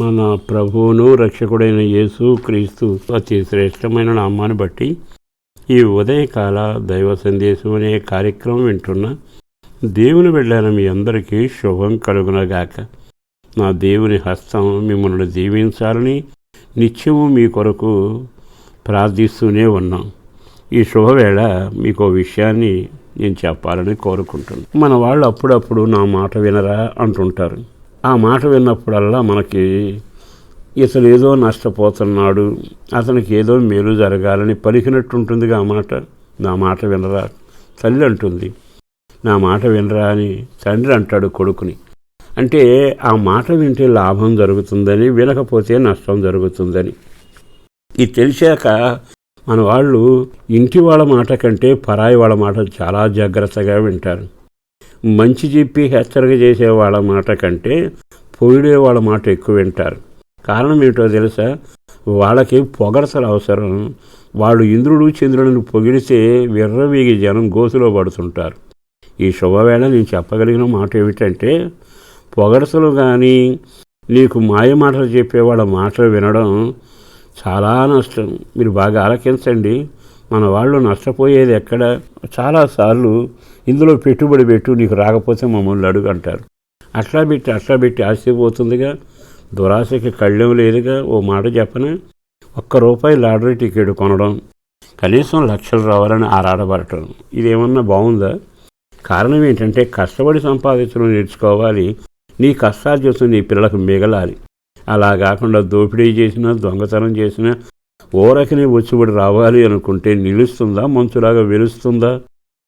మన ప్రభువును రక్షకుడైన యేసు క్రీస్తు అతి శ్రేష్టమైన నామాన్ని బట్టి ఈ ఉదయకాల దైవ సందేశం అనే కార్యక్రమం వింటున్న దేవుని వెళ్ళాను మీ అందరికీ శుభం కలుగునగాక. నా దేవుని హస్తం మిమ్మల్ని దీవించాలని నిత్యము మీ కొరకు ప్రార్థిస్తూనే ఉన్నాం. ఈ శుభవేళ మీకు విషయాన్ని నేను చెప్పాలని కోరుకుంటున్నాను మన వాళ్ళు అప్పుడప్పుడు నా మాట వినరా అంటుంటారు. ఆ మాట విన్నప్పుడల్లా మనకి ఇతను ఏదో నష్టపోతున్నాడు అతనికి ఏదో మేలు జరగాలని పలికినట్టుంటుందిగా ఆ మాట. నా మాట వినరా? తల్లి అంటుంది. నా మాట వినరా అని తండ్రి అంటాడు కొడుకుని. అంటే ఆ మాట వింటే లాభం జరుగుతుందని వినకపోతే నష్టం జరుగుతుందని. ఇది తెలిసాక మన వాళ్ళు ఇంటి వాళ్ళ మాట కంటే పరాయి వాళ్ళ మాట చాలా జాగ్రత్తగా వింటారు. మంచి చెప్పి హెచ్చరిక చేసే వాళ్ళ మాట కంటే పొగిడే వాళ్ళ మాట ఎక్కువ వింటారు. కారణం ఏంటో తెలుసా? వాళ్ళకి పొగడసలు అవసరం. వాళ్ళు ఇంద్రుడు చంద్రుడిని పొగిడితే విర్రవీగి జనం గోతులో పడుతుంటారు. ఈ శుభవేళ నేను చెప్పగలిగిన మాట ఏమిటంటే పొగడసలు కానీ నీకు మాయ మాటలు చెప్పేవాళ్ళ మాటలు వినడం చాలా నష్టం. మీరు బాగా ఆలకించండి. మన వాళ్ళు నష్టపోయేది ఎక్కడ? చాలాసార్లు ఇందులో పెట్టుబడి పెట్టు నీకు రాకపోతే మమ్మల్ని అడుగు అంటారు. అట్లా పెట్టి అట్లా పెట్టి ఆశపోతుందిగా దురాశకి కళ్ళెం లేదుగా. ఓ మాట చెప్పన ఒక్క రూపాయి లాటరీ టికెట్ కొనడం కనీసం లక్షలు రావాలని ఆరాటపడటం ఇదేమన్నా బాగుందా? కారణం ఏంటంటే కష్టపడి సంపాదించడం నేర్చుకోవాలి. నీ కష్టాలు చూసిన నీ పిల్లలకు మిగలాలి. అలా కాకుండా దోపిడీ చేసినా దొంగతనం చేసినా ఓరకనే వచ్చిబడి రావాలి అనుకుంటే నిలుస్తుందా? మంచులాగా వెలుస్తుందా?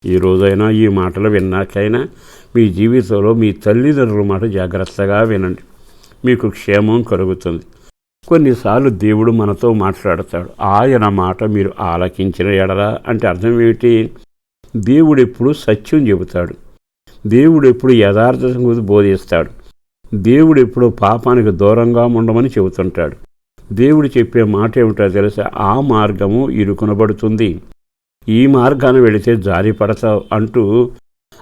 ఈ రోజైనా ఈ మాటలు విన్నాకైనా మీ జీవితంలో మీ తల్లిదండ్రుల మాట జాగ్రత్తగా వినండి. మీకు క్షేమం కలుగుతుంది. కొన్నిసార్లు దేవుడు మనతో మాట్లాడతాడు. ఆయన మాట మీరు ఆలకించిన ఎడరా అంటే అర్థం ఏమిటి? దేవుడు ఎప్పుడు సత్యం చెబుతాడు. దేవుడు ఎప్పుడు యథార్థత బోధిస్తాడు. దేవుడు ఎప్పుడు పాపానికి దూరంగా ఉండమని చెబుతుంటాడు. దేవుడు చెప్పే మాట ఏమిటో తెలుసా? ఆ మార్గము ఇరుకునబడుతుంది ఈ మార్గాన్ని వెళితే జారిపడతావు అంటూ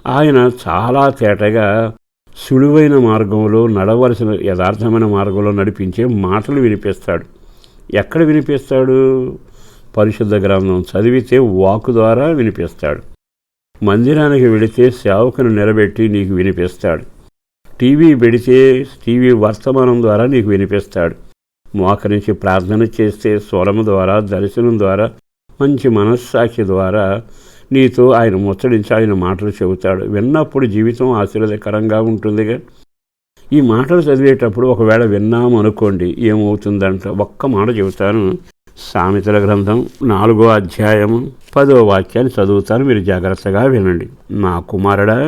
ఆయన చాలా తేటగా సులువైన మార్గంలో నడవలసిన యథార్థమైన మార్గంలో నడిపించే మాటలు వినిపిస్తాడు. ఎక్కడ వినిపిస్తాడు? పరిశుద్ధ గ్రంథం చదివితే వాకు ద్వారా వినిపిస్తాడు. మందిరానికి వెళితే సేవకును నిలబెట్టి నీకు వినిపిస్తాడు. టీవీ పెడితే టీవీ వర్తమానం ద్వారా నీకు వినిపిస్తాడు. మోకరించి ప్రార్థన చేస్తే స్వరము ద్వారా దర్శనం ద్వారా మంచి మనస్సాక్షి ద్వారా నీతో ఆయన ముచ్చడించి ఆయన మాటలు చెబుతాడు. విన్నప్పుడు జీవితం ఆశీర్వదకరంగా ఉంటుందిగా. ఈ మాటలు చదివేటప్పుడు ఒకవేళ విన్నాము అనుకోండి ఏమవుతుందంట? ఒక్క మాట చెబుతాను. సామెతల గ్రంథం నాలుగో అధ్యాయము పదో వాక్యాన్ని చదువుతాను. మీరు జాగ్రత్తగా వినండి. నా కుమారుడా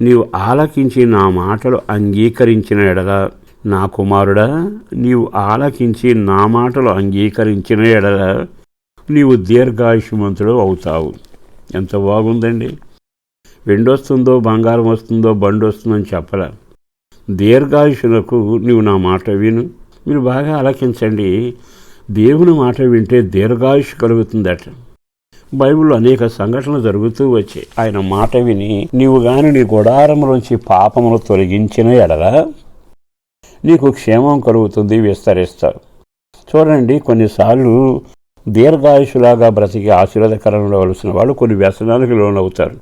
నీవు ఆలకించి నా మాటలు అంగీకరించిన ఎడల నా కుమారుడా నీవు ఆలకించి నా మాటలు అంగీకరించిన ఎడల నీవు దీర్ఘాయుషమంతుడు అవుతావు. ఎంత బాగుందండి. వెండొస్తుందో బంగారం వస్తుందో బండి వస్తుందని చెప్పలే. దీర్ఘాయుషులకు నీవు నా మాట విను. మీరు బాగా ఆలకించండి. దేవుని మాట వింటే దీర్ఘాయుష్ కలుగుతుందట. బైబిల్లో అనేక సంఘటనలు జరుగుతూ వచ్చాయి. ఆయన మాట విని నీవు గాని నీ గుడారంలోంచి పాపమును తొలగించిన ఎడల నీకు క్షేమం కలుగుతుంది విస్తరిస్తారు. చూడండి కొన్నిసార్లు దీర్ఘాయుషులాగా బ్రతికి ఆశీర్వాదకరంలో వలసిన వాళ్ళు కొన్ని వ్యసనాలకు లోనవుతారు.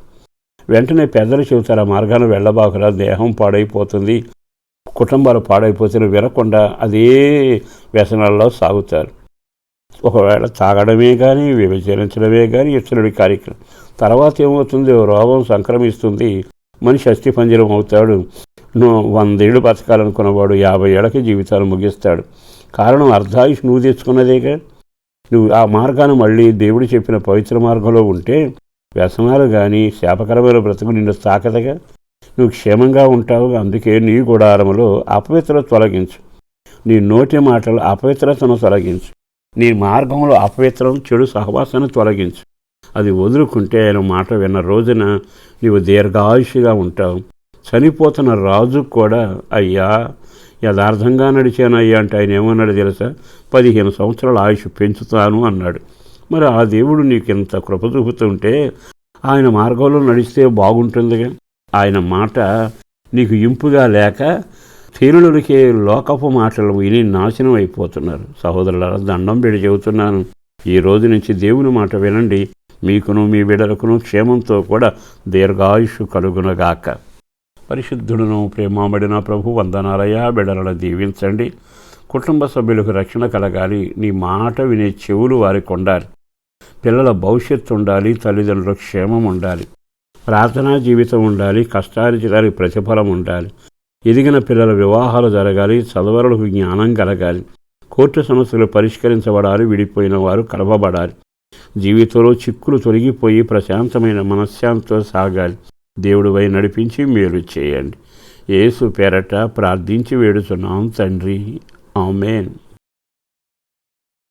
వెంటనే పెద్దలు చెబుతారు ఆ మార్గాన వెళ్ళబాకురా దేహం పాడైపోతుంది కుటుంబాలు పాడైపోతున్న వినకుండా అదే వ్యసనాల్లో సాగుతారు. ఒకవేళ తాగడమే కానీ విభజించడమే కానీ ఇతరుడి కార్యక్రమం తర్వాత ఏమవుతుంది? రోగం సంక్రమిస్తుంది మనిషి అస్థిపంజరం అవుతాడు. వందేళ్ళు బతకాలనుకున్నవాడు యాభై ఏళ్ళకి జీవితాలు ముగిస్తాడు. కారణం అర్ధాయుష్ నువ్వు తెచ్చుకున్నదేగా? నువ్వు ఆ మార్గాన్ని మళ్ళీ దేవుడు చెప్పిన పవిత్ర మార్గంలో ఉంటే వ్యసనాలు కానీ శాపకరమైన బ్రతుకు నిన్ను తాకదగా? నువ్వు క్షేమంగా ఉంటావు అందుకే నీ గుడారములో అపవిత్రత తొలగించు. నీ నోటి మాటలు అపవిత్రతను తొలగించు. నీ మార్గంలో అపవిత్రం చెడు సహవాసాన్ని తొలగించు. అది వదులుకుంటే ఆయన మాట విన్న రోజున నీవు దీర్ఘాయుషిగా ఉంటావు. చనిపోతున్న రాజు కూడా అయ్యా యథార్థంగా నడిచాను అయ్యా అంటే ఆయన ఏమన్నాడు తెలుసా? పదిహేను సంవత్సరాల ఆయుష్ పెంచుతాను అన్నాడు. మరి ఆ దేవుడు నీకు ఇంత కృప చూపుతుంటే ఆయన మార్గంలో నడిస్తే బాగుంటుందిగా? ఆయన మాట నీకు ఇంపుగా లేక తీరులకే లోకపు మాటలు విని నాశనం అయిపోతున్నారు. సహోదరుల దండం పెడి చెబుతున్నాను. ఈ రోజు నుంచి దేవుని మాట వినండి. మీకును మీ బిడలకును క్షేమంతో కూడా దీర్ఘాయుషు కలుగునగాక. పరిశుద్ధుడును ప్రేమాబడిన ప్రభు వందనాలయ బిడలను దీవించండి. కుటుంబ సభ్యులకు రక్షణ కలగాలి. నీ మాట వినే చెవులు వారికి ఉండాలి పిల్లల భవిష్యత్తు ఉండాలి. తల్లిదండ్రుల క్షేమం ఉండాలి. ప్రార్థనా జీవితం ఉండాలి. కష్టార్జితానికి ప్రతిఫలం ఉండాలి. ఎదిగిన పిల్లల వివాహాలు జరగాలి. చదవరులకు జ్ఞానం కలగాలి. కోర్టు సమస్యలు పరిష్కరించబడాలి. విడిపోయిన వారు కలవబడాలి. జీవితంలో చిక్కులు తొలగిపోయి ప్రశాంతమైన మనశ్శాంతితో సాగాలి. దేవుడిపై నడిపించి మీరు చేయండి. ఏసు పేరట ప్రార్థించి వేడుతున్నాం తండ్రి. ఆమెన్.